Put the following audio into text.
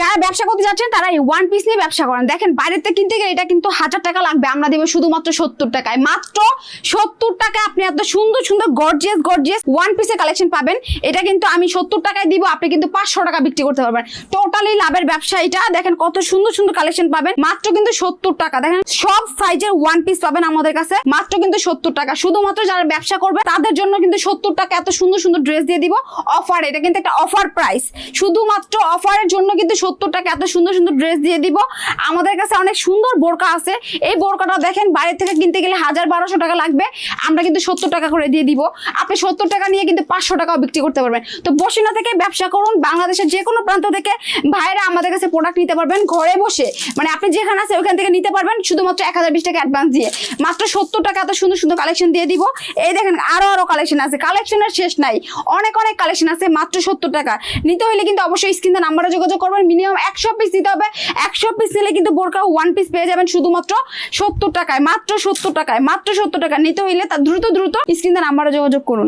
যারা ব্যবসা করতে যাচ্ছেন, তারা এই ওয়ান পিস নিয়ে ব্যবসা করেন। দেখেন, বাইরের থেকে কিনতে গেলে এটা কিন্তু হাজার টাকা লাগবে। আমরা দিব শুধুমাত্র সত্তর টাকায়। মাত্র সত্তর টাকায় আপনি এত সুন্দর সুন্দর গর্জিয়াস গর্জিয়াস ওয়ান পিসের কালেকশন পাবেন। এটা কিন্তু আমি সত্তর টাকায় দিব, আপনি কিন্তু পাঁচশো টাকা বিক্রি করতে পারবেন। টোটালি লাভের ব্যবসা এটা। দেখেন, কত সুন্দর সুন্দর কালেকশন পাবেন। মাত্র কিন্তু সত্তর টাকা। দেখেন, সব সাইজের ওয়ান পিস পাবেন আমাদের কাছে। মাত্র কিন্তু সত্তর টাকা। শুধুমাত্র যারা ব্যবসা করবে, তাদের জন্য কিন্তু সত্তর টাকা এত সুন্দর সুন্দর ড্রেস দিয়ে দিব। অফার এটা কিন্তু একটা অফার প্রাইস শুধুমাত্র অফারের জন্য কিন্তু সত্তর টাকা এত সুন্দর সুন্দর ড্রেস দিয়ে দিব। আমাদের কাছে অনেক সুন্দর বোরকা আছে। এই বোরকাটা দেখেন, বাইরে থেকে কিনতে গেলে হাজার বারোশো টাকা লাগবে। আমরা কিন্তু সত্তর টাকা করে দিয়ে দিব। আপনি সত্তর টাকা নিয়ে কিন্তু পাঁচশো টাকাও বিক্রি করতে পারবেন। তো বসিনা থেকে ব্যবসা করুন, বাংলাদেশের যে কোনো প্রান্ত থেকে ভাইরা আমাদের কাছে প্রোডাক্ট নিতে পারবেন ঘরে বসে। মানে আপনি যেখানে আছে ওখান থেকে নিতে পারবেন, শুধুমাত্র এক হাজার বিশ টাকা অ্যাডভান্স দিয়ে। মাত্র সত্তর টাকা এত সুন্দর সুন্দর কালেকশন দিয়ে দিব। এই দেখেন আরও আরও কালেকশন আছে। কালেকশনের শেষ নাই। অনেক অনেক কালেকশন আছে, মাত্র সত্তর টাকা। নিতে হলে কিন্তু অবশ্যই স্ক্রিনে নাম্বারে যোগাযোগ করবেন মিনিমাম একশো পিস দিতে হবে। একশো পিস নিলে কিন্তু বোরকা ওয়ান পিস পেয়ে যাবেন শুধুমাত্র সত্তর টাকায়, মাত্র সত্তর টাকায়, মাত্র সত্তর টাকা নিতে হইলে তা দ্রুত দ্রুত স্ক্রিনে নাম্বারে যোগাযোগ করুন।